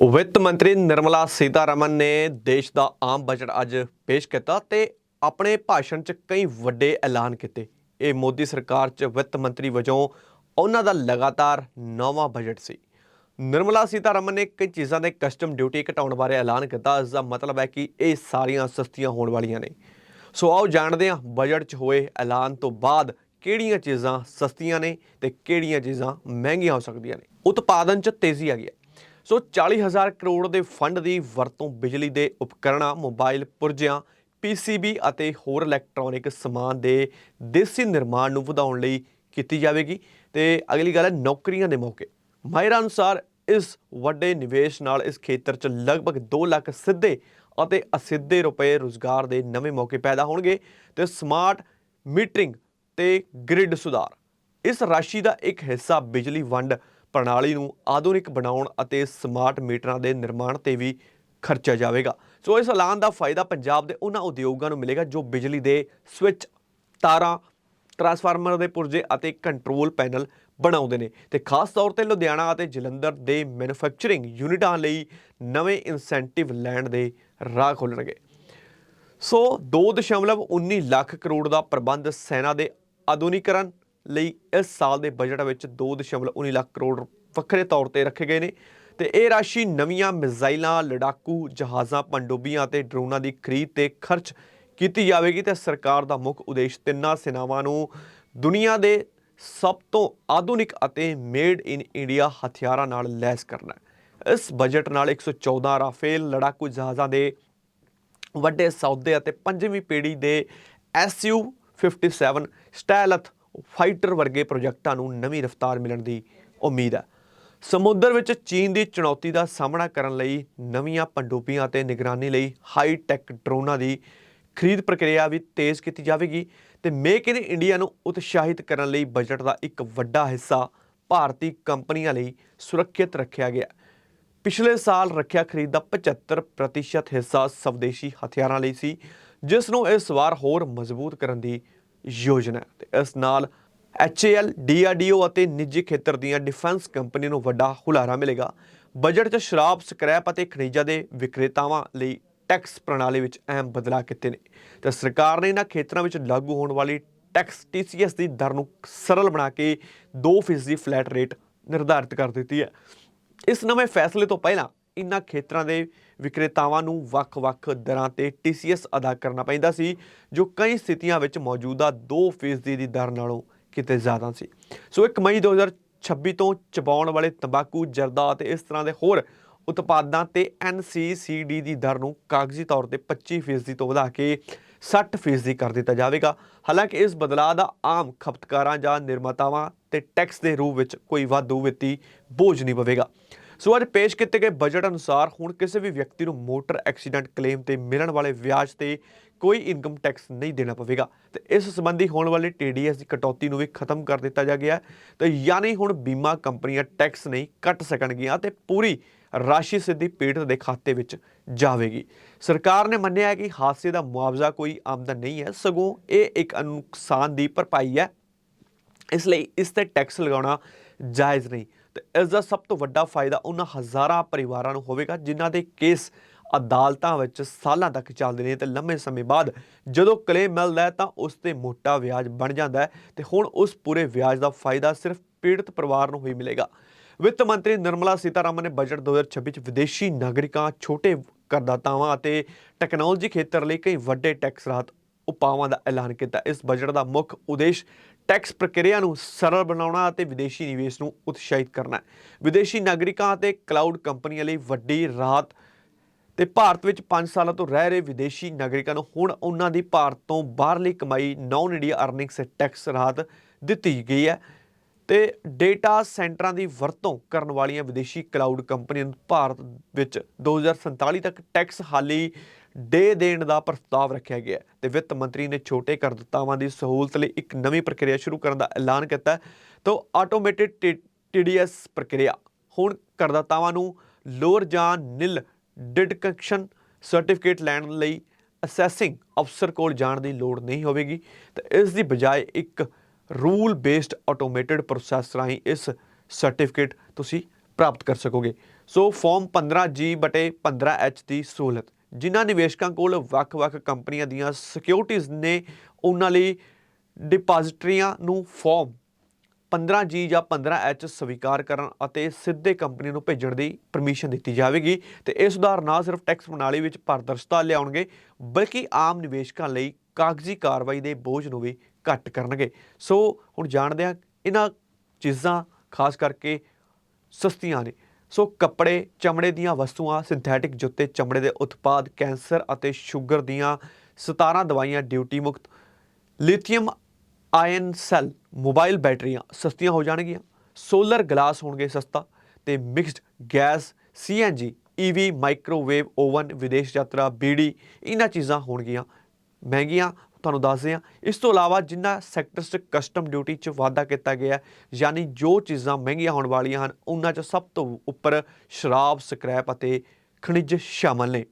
ਵਿੱਤ ਮੰਤਰੀ ਨਿਰਮਲਾ ਸੀਤਾਰਮਨ ਨੇ ਦੇਸ਼ ਦਾ ਆਮ ਬਜਟ ਅੱਜ ਪੇਸ਼ ਕੀਤਾ ਤੇ ਆਪਣੇ ਭਾਸ਼ਣ 'ਚ ਕਈ ਵੱਡੇ ਐਲਾਨ ਕੀਤੇ। ਇਹ ਮੋਦੀ ਸਰਕਾਰ 'ਚ ਵਿੱਤ ਮੰਤਰੀ ਵਜੋਂ ਉਹਨਾਂ ਦਾ ਲਗਾਤਾਰ ਨੌਵਾਂ ਬਜਟ ਸੀ। ਨਿਰਮਲਾ ਸੀਤਾਰਮਨ ਨੇ ਕਈ ਚੀਜ਼ਾਂ ਦੇ ਕਸਟਮ ਡਿਊਟੀ ਘਟਾਉਣ ਬਾਰੇ ਐਲਾਨ ਕੀਤਾ ਇਸ ਦਾ ਮਤਲਬ ਹੈ ਕਿ ਇਹ ਸਾਰੀਆਂ ਸਸਤੀਆਂ ਹੋਣ ਵਾਲੀਆਂ ਨੇ। ਸੋ ਆਓ ਜਾਣਦੇ ਹਾਂ ਬਜਟ 'ਚ ਹੋਏ ਐਲਾਨ ਤੋਂ ਬਾਅਦ ਕਿਹੜੀਆਂ ਚੀਜ਼ਾਂ ਸਸਤੀਆਂ ਨੇ ਤੇ ਕਿਹੜੀਆਂ ਚੀਜ਼ਾਂ ਮਹਿੰਗੀਆਂ ਹੋ ਸਕਦੀਆਂ ਨੇ। ਉਤਪਾਦਨ 'ਚ ਤੇਜ਼ੀ ਆ ਗਈ ਹੈ। ਸੋ 40000 ਕਰੋੜ ਦੇ ਫੰਡ ਦੀ ਵਰਤੋਂ ਬਿਜਲੀ ਦੇ ਉਪਕਰਣਾਂ, ਮੋਬਾਈਲ ਪੁਰਜਿਆਂ, ਪੀਸੀਬੀ ਅਤੇ ਹੋਰ ਇਲੈਕਟ੍ਰੋਨਿਕ ਸਮਾਨ ਦੇ ਦੇਸੀ ਨਿਰਮਾਣ ਨੂੰ ਵਧਾਉਣ ਲਈ ਕੀਤੀ ਜਾਵੇਗੀ। ਤੇ ਅਗਲੀ ਗੱਲ ਹੈ ਨੌਕਰੀਆਂ ਦੇ ਮੌਕੇ। ਮਾਹਿਰਾਂ ਅਨੁਸਾਰ ਇਸ ਵੱਡੇ ਨਿਵੇਸ਼ ਨਾਲ ਇਸ ਖੇਤਰ 'ਚ ਲਗਭਗ 2 ਲੱਖ ਸਿੱਧੇ ਅਤੇ ਅਸਿੱਧੇ ਰੁਪਏ ਰੁਜ਼ਗਾਰ ਦੇ ਨਵੇਂ ਮੌਕੇ ਪੈਦਾ ਹੋਣਗੇ ਤੇ ਸਮਾਰਟ ਮੀਟਰਿੰਗ ਤੇ ਗ੍ਰਿਡ ਸੁਧਾਰ। ਇਸ ਰਾਸ਼ੀ ਦਾ ਇੱਕ ਹਿੱਸਾ ਬਿਜਲੀ ਵੰਡ ਪ੍ਰਣਾਲੀ ਨੂੰ ਆਧੁਨਿਕ ਬਣਾਉਣ ਅਤੇ ਸਮਾਰਟ ਮੀਟਰਾਂ ਦੇ ਨਿਰਮਾਣ ਤੇ ਵੀ ਖਰਚਿਆ ਜਾਵੇਗਾ। ਸੋ ਇਸ ਐਲਾਨ ਦਾ ਫਾਇਦਾ ਪੰਜਾਬ ਦੇ ਉਹਨਾਂ ਉਦਯੋਗਾਂ ਨੂੰ ਮਿਲੇਗਾ ਜੋ ਬਿਜਲੀ ਦੇ ਸਵਿਚ, ਤਾਰਾਂ, ਟਰਾਂਸਫਾਰਮਰ ਦੇ ਪੁਰਜੇ ਅਤੇ ਕੰਟਰੋਲ ਪੈਨਲ ਬਣਾਉਂਦੇ ਨੇ ਤੇ ਖਾਸ ਤੌਰ ਤੇ ਲੁਧਿਆਣਾ ਅਤੇ ਜਲੰਧਰ ਦੇ ਮੈਨੂਫੈਕਚਰਿੰਗ ਯੂਨਿਟਾਂ ਲਈ ਨਵੇਂ ਇਨਸੈਂਟਿਵ ਲੈਣ ਦੇ ਰਾਹ ਖੋਲ੍ਹਣਗੇ ਸੋ 2.19 ਲੱਖ ਕਰੋੜ ਦਾ ਪ੍ਰਬੰਧ ਸੈਨਾ ਦੇ ਆਧੁਨਿਕਰਨ ਲਈ ਇਸ ਸਾਲ ਦੇ ਬਜਟ ਵਿੱਚ 2.19 ਲੱਖ ਕਰੋੜ ਵੱਖਰੇ ਤੌਰ ਤੇ ਰੱਖੇ ਗਏ ਨੇ। ਤੇ ਇਹ ਰਾਸ਼ੀ ਨਵੀਆਂ ਮਿਜ਼ਾਈਲਾਂ, ਲੜਾਕੂ, ਜਹਾਜ਼ਾਂ, ਪਣਡੁੱਬੀਆਂ ਅਤੇ ਡਰੋਨਾਂ ਦੀ ਖਰੀਦ ਤੇ ਖਰਚ ਕੀਤੀ ਜਾਵੇਗੀ ਤੇ ਸਰਕਾਰ ਦਾ ਮੁੱਖ ਉਦੇਸ਼ ਤਿੰਨਾਂ ਸੈਨਾਵਾਂ ਨੂੰ ਦੁਨੀਆ ਦੇ ਸਭ ਤੋਂ ਆਧੁਨਿਕ ਅਤੇ ਮੇਡ ਇਨ ਇੰਡੀਆ ਹਥਿਆਰਾਂ ਨਾਲ ਲੈਸ ਕਰਨਾ ਹੈ। ਇਸ ਬਜਟ ਨਾਲ 114 ਰਾਫੇਲ, ਲੜਾਕੂ ਜਹਾਜ਼ਾਂ ਦੇ ਵੱਡੇ ਸੌਦੇ ਅਤੇ ਪੰਜਵੀਂ ਪੀੜ੍ਹੀ ਦੇ SU 57 ਸਟੈਲਥ ਫਾਈਟਰ ਵਰਗੇ ਪ੍ਰੋਜੈਕਟਾਂ ਨੂੰ ਨਵੀਂ ਰਫ਼ਤਾਰ ਮਿਲਣ ਦੀ ਉਮੀਦ ਹੈ। ਸਮੁੰਦਰ ਵਿੱਚ ਚੀਨ ਦੀ ਚੁਣੌਤੀ ਦਾ ਸਾਹਮਣਾ ਕਰਨ ਲਈ ਨਵੀਆਂ ਪਣਡੁੱਬੀਆਂ ਅਤੇ ਨਿਗਰਾਨੀ ਲਈ ਹਾਈ ਟੈਕ ਡਰੋਨਾਂ ਦੀ ਖਰੀਦ ਪ੍ਰਕਿਰਿਆ ਵੀ ਤੇਜ਼ ਕੀਤੀ ਜਾਵੇਗੀ ਤੇ ਮੇਕ ਇਨ ਇੰਡੀਆ ਨੂੰ ਉਤਸ਼ਾਹਿਤ ਕਰਨ ਲਈ ਬਜਟ ਦਾ ਇੱਕ ਵੱਡਾ ਹਿੱਸਾ ਭਾਰਤੀ ਕੰਪਨੀਆਂ ਲਈ ਸੁਰੱਖਿਅਤ ਰੱਖਿਆ ਗਿਆ ਪਿਛਲੇ ਸਾਲ ਰੱਖਿਆ ਖਰੀਦ ਦਾ 75% ਹਿੱਸਾ ਸਵਦੇਸ਼ੀ ਹਥਿਆਰਾਂ ਲਈ ਸੀ, ਜਿਸ ਨੂੰ ਇਸ ਵਾਰ ਹੋਰ ਮਜ਼ਬੂਤ ਕਰਨ ਦੀ ਯੋਜਨਾ ਹੈ। ਤੇ ਇਸ ਨਾਲ HAL DRDO ਅਤੇ ਨਿੱਜੀ ਖੇਤਰ ਦੀਆਂ ਡਿਫੈਂਸ ਕੰਪਨੀ ਨੂੰ ਵੱਡਾ ਹੁਲਾਰਾ ਮਿਲੇਗਾ। ਬਜਟ 'ਚ ਸ਼ਰਾਬ, ਸਕ੍ਰੈਪ ਅਤੇ ਖਣਿਜਾਂ ਦੇ ਵਿਕਰੇਤਾਵਾਂ ਲਈ ਟੈਕਸ ਪ੍ਰਣਾਲੀ ਵਿੱਚ ਅਹਿਮ ਬਦਲਾਅ ਕੀਤੇ ਨੇ। ਤੇ ਸਰਕਾਰ ਨੇ ਇਹਨਾਂ ਖੇਤਰਾਂ ਵਿੱਚ ਲਾਗੂ ਹੋਣ ਵਾਲੀ ਟੈਕਸ TCS ਦੀ ਦਰ ਨੂੰ ਸਰਲ ਬਣਾ ਕੇ 2% ਦੀ ਫਲੈਟ ਰੇਟ ਨਿਰਧਾਰਿਤ ਕਰ ਦਿੱਤੀ ਹੈ। ਇਸ ਨਵੇਂ ਫੈਸਲੇ ਤੋਂ ਪਹਿਲਾਂ ਇਨ੍ਹਾਂ ਖੇਤਰਾਂ ਦੇ ਵਿਕਰੇਤਾਵਾਂ ਨੂੰ ਵੱਖ-ਵੱਖ ਦਰਾਂ ਤੇ TCS ਅਦਾ ਕਰਨਾ ਪੈਂਦਾ ਸੀ, ਜੋ ਕਈ ਸਥਿਤੀਆਂ ਵਿੱਚ ਮੌਜੂਦਾ 2% ਦੀ ਦਰ ਨਾਲੋਂ ਕਿਤੇ ਜ਼ਿਆਦਾ ਸੀ। ਸੋ 1 ਮਈ 2026 ਤੋਂ ਚਬਾਉਣ ਵਾਲੇ ਤੰਬਾਕੂ, ਜਰਦਾ ਅਤੇ ਇਸ ਤਰ੍ਹਾਂ ਦੇ ਹੋਰ ਉਤਪਾਦਾਂ ਤੇ NCCD ਦੀ ਦਰ ਨੂੰ ਕਾਗਜ਼ੀ ਤੌਰ ਤੇ 25% ਤੋਂ ਵਧਾ ਕੇ 60% ਕਰ ਦਿੱਤਾ ਜਾਵੇਗਾ। ਹਾਲਾਂਕਿ ਇਸ ਬਦਲਾਅ ਦਾ ਆਮ ਖਪਤਕਾਰਾਂ ਜਾਂ ਨਿਰਮਾਤਾਵਾਂ ਤੇ ਟੈਕਸ ਦੇ ਰੂਪ ਵਿੱਚ ਕੋਈ ਵਾਧੂ ਵਿੱਤੀ ਬੋਝ ਨਹੀਂ ਪਵੇਗਾ। ਸੋ ਅੱਜ ਪੇਸ਼ ਕੀਤੇ ਗਏ ਬਜਟ ਅਨੁਸਾਰ ਹੁਣ ਕਿਸੇ ਵੀ ਵਿਅਕਤੀ ਨੂੰ ਮੋਟਰ ਐਕਸੀਡੈਂਟ ਕਲੇਮ ਤੇ ਮਿਲਣ ਵਾਲੇ ਵਿਆਜ ਤੇ ਕੋਈ ਇਨਕਮ ਟੈਕਸ ਨਹੀਂ ਦੇਣਾ ਪਵੇਗਾ। ਤੇ ਇਸ ਸੰਬੰਧੀ ਹੋਣ ਵਾਲੇ TDS ਦੀ ਕਟੌਤੀ ਨੂੰ ਵੀ ਖਤਮ ਕਰ ਦਿੱਤਾ ਜਾ ਗਿਆ ਹੈ। ਤੇ ਯਾਨੀ ਹੁਣ ਬੀਮਾ ਕੰਪਨੀਆਂ ਟੈਕਸ ਨਹੀਂ ਕੱਟ ਸਕਣਗੀਆਂ ਤੇ ਪੂਰੀ ਰਾਸ਼ੀ ਸਿੱਧੀ ਪੀੜਤ ਦੇ ਖਾਤੇ ਵਿੱਚ ਜਾਵੇਗੀ। ਸਰਕਾਰ ਨੇ ਮੰਨਿਆ ਹੈ ਕਿ ਹਾਦਸੇ ਦਾ ਮੁਆਵਜ਼ਾ ਕੋਈ ਆਮਦਨ ਨਹੀਂ ਹੈ, ਸਗੋਂ ਇਹ ਇੱਕ ਨੁਕਸਾਨ ਦੀ ਭਰਪਾਈ ਹੈ। ਇਸ ਲਈ ਇਸ ਤੇ ਟੈਕਸ ਲਗਾਉਣਾ ਜਾਇਜ਼ ਨਹੀਂ। ਤੇ ਇਸ ਦਾ ਸਭ ਤੋਂ ਵੱਡਾ ਫਾਇਦਾ ਉਹਨਾਂ ਹਜ਼ਾਰਾਂ ਪਰਿਵਾਰਾਂ ਨੂੰ ਹੋਵੇਗਾ, ਜਿਨ੍ਹਾਂ ਦੇ ਕੇਸ ਅਦਾਲਤਾਂ ਵਿੱਚ ਸਾਲਾਂ ਤੱਕ ਚੱਲਦੇ ਨੇ ਤੇ ਲੰਮੇ ਸਮੇਂ ਬਾਅਦ ਜਦੋਂ ਕਲੇਮ ਮਿਲਦਾ ਹੈ ਤਾਂ ਉਸ ਤੇ ਮੋਟਾ ਵਿਆਜ ਬਣ ਜਾਂਦਾ ਹੈ ਤੇ ਹੁਣ ਉਸ ਪੂਰੇ ਵਿਆਜ ਦਾ ਫਾਇਦਾ ਸਿਰਫ ਪੀੜਤ ਪਰਿਵਾਰ ਨੂੰ ਹੀ ਮਿਲੇਗਾ। ਵਿੱਤ ਮੰਤਰੀ ਨਿਰਮਲਾ ਸੀਤਾਰਾਮਨ ਨੇ ਬਜਟ 2026 ਚ ਵਿਦੇਸ਼ੀ ਨਾਗਰਿਕਾਂ, ਛੋਟੇ ਕਰਦਾਤਾਵਾਂ ਅਤੇ ਟੈਕਨੋਲੋਜੀ ਖੇਤਰ ਲਈ ਕਈ ਵੱਡੇ ਟੈਕਸ ਰਾਹਤ ਉਪਾਵਾਂ ਦਾ ਐਲਾਨ ਕੀਤਾ। ਇਸ ਬਜਟ ਦਾ ਮੁੱਖ ਉਦੇਸ਼ ਟੈਕਸ ਪ੍ਰਕਿਰਿਆ ਨੂੰ ਸਰਲ ਬਣਾਉਣਾ ਅਤੇ ਵਿਦੇਸ਼ੀ ਨਿਵੇਸ਼ ਨੂੰ ਉਤਸ਼ਾਹਿਤ ਕਰਨਾ ਹੈ। ਵਿਦੇਸ਼ੀ ਨਾਗਰਿਕਾਂ ਅਤੇ ਕਲਾਊਡ ਕੰਪਨੀਆਂ ਲਈ ਵੱਡੀ ਰਾਹਤ ਤੇ ਭਾਰਤ ਵਿੱਚ 5 ਸਾਲਾਂ ਤੋਂ ਰਹਿ ਰਹੇ ਵਿਦੇਸ਼ੀ ਨਾਗਰਿਕਾਂ ਨੂੰ ਹੁਣ ਉਹਨਾਂ ਦੀ ਭਾਰਤ ਤੋਂ ਬਾਹਰਲੀ ਕਮਾਈ ਨਾਨ ਇੰਡੀਆ ਅਰਨਿੰਗਸ ਟੈਕਸ ਰਾਹਤ ਦਿੱਤੀ ਗਈ ਹੈ। ਤੇ ਡੇਟਾ ਸੈਂਟਰਾਂ ਦੀ ਵਰਤੋਂ ਕਰਨ ਵਾਲੀਆਂ ਵਿਦੇਸ਼ੀ ਕਲਾਊਡ ਕੰਪਨੀਆਂ ਨੂੰ ਭਾਰਤ ਵਿੱਚ 2047 ਤੱਕ ਟੈਕਸ ਹਾਲੀ ਦੇ ਦੇਣ ਦਾ ਪ੍ਰਸਤਾਵ ਰੱਖਿਆ ਗਿਆ ਹੈ ਤੇ ਵਿੱਤ ਮੰਤਰੀ ਨੇ ਛੋਟੇ ਕਰਦਾਤਾਵਾਂ ਦੀ ਸਹੂਲਤ ਲਈ ਇੱਕ ਨਵੀਂ ਪ੍ਰਕਿਰਿਆ ਸ਼ੁਰੂ ਕਰਨ ਦਾ ਐਲਾਨ ਕੀਤਾ ਹੈ। ਤਾਂ ਆਟੋਮੇਟਿਡ TDS ਪ੍ਰਕਿਰਿਆ, ਹੁਣ ਕਰਦਾਤਾਵਾਂ ਨੂੰ ਲੋਅਰ ਜਾਂ ਨਿਲ ਡਿਡਕਸ਼ਨ ਸਰਟੀਫਿਕੇਟ ਲੈਣ ਲਈ ਅਸੈਸਿੰਗ ਅਫਸਰ ਕੋਲ ਜਾਣ ਦੀ ਲੋੜ ਨਹੀਂ ਹੋਵੇਗੀ। ਤੇ ਇਸ ਦੀ ਬਜਾਏ ਇੱਕ ਰੂਲ ਬੇਸਡ ਆਟੋਮੇਟਿਡ ਪ੍ਰੋਸੈਸ ਰਾਹੀਂ ਇਸ ਸਰਟੀਫਿਕੇਟ ਤੁਸੀਂ ਪ੍ਰਾਪਤ ਕਰ ਸਕੋਗੇ। ਸੋ ਫਾਰਮ 15G ਬਟੇ 15H ਦੀ ਸਹੂਲਤ। ਜਿਨ੍ਹਾਂ ਨਿਵੇਸ਼ਕਾਂ ਕੋਲ ਵੱਖ-ਵੱਖ ਕੰਪਨੀਆਂ ਦੀਆਂ ਸਿਕਿਉਰਿਟੀਜ਼ ਨੇ, ਉਹਨਾਂ ਲਈ ਡਿਪਾਜ਼ਿਟਰੀਆਂ ਨੂੰ ਫਾਰਮ 15G ਜਾਂ 15H ਸਵੀਕਾਰ ਕਰਨ ਅਤੇ ਸਿੱਧੇ ਕੰਪਨੀ ਨੂੰ ਭੇਜਣ ਦੀ ਪਰਮਿਸ਼ਨ ਦਿੱਤੀ ਜਾਵੇਗੀ। ਤੇ ਇਹ ਸੁਧਾਰ ਨਾ ਸਿਰਫ ਟੈਕਸ ਪ੍ਰਣਾਲੀ ਵਿੱਚ ਪਾਰਦਰਸ਼ਤਾ ਲਿਆਉਣਗੇ, ਬਲਕਿ ਆਮ ਨਿਵੇਸ਼ਕਾਂ ਲਈ ਕਾਗਜ਼ੀ ਕਾਰਵਾਈ ਦੇ ਬੋਝ ਨੂੰ ਵੀ ਘੱਟ ਕਰਨਗੇ। ਸੋ ਹੁਣ ਜਾਣਦੇ ਹਾਂ ਇਹਨਾਂ ਚੀਜ਼ਾਂ ਖਾਸ ਕਰਕੇ ਸਸਤੀਆਂ ਨੇ। ਸੋ ਕੱਪੜੇ ਚਮੜੇ ਦੀਆਂ ਵਸਤੂਆਂ ਸਿੰਥੈਟਿਕ ਜੁੱਤੇ ਚਮੜੇ ਦੇ ਉਤਪਾਦ, ਕੈਂਸਰ ਅਤੇ ਸ਼ੂਗਰ ਦੀਆਂ 17 ਦਵਾਈਆਂ ਡਿਊਟੀ ਮੁਕਤ। ਲਿਥੀਅਮ ਆਇਨ ਸੈੱਲ ਮੋਬਾਈਲ ਬੈਟਰੀਆਂ ਸਸਤੀਆਂ ਹੋ ਜਾਣਗੀਆਂ। ਸੋਲਰ ਗਲਾਸ ਹੋਣਗੇ ਸਸਤਾ ਤੇ mixed gas CNG EV microwave oven ਵਿਦੇਸ਼ ਯਾਤਰਾ, ਬੀੜੀ, ਇਹਨਾਂ ਚੀਜ਼ਾਂ ਹੋਣਗੀਆਂ। ਮਹਿੰਗੀਆਂ ਤੁਹਾਨੂੰ ਦੱਸਦੇ ਹਾਂ। ਇਸ ਤੋਂ ਇਲਾਵਾ ਜਿਨ੍ਹਾਂ ਸੈਕਟਰਸ 'ਚ ਕਸਟਮ ਡਿਊਟੀ 'ਚ ਵਾਧਾ ਕੀਤਾ ਗਿਆ ਯਾਨੀ ਜੋ ਚੀਜ਼ਾਂ ਮਹਿੰਗੀਆਂ ਹੋਣ ਵਾਲੀਆਂ ਹਨ, ਉਹਨਾਂ 'ਚ ਸਭ ਤੋਂ ਉੱਪਰ ਸ਼ਰਾਬ ਸਕ੍ਰੈਪ ਅਤੇ ਖਣਿਜ ਸ਼ਾਮਲ ਨੇ।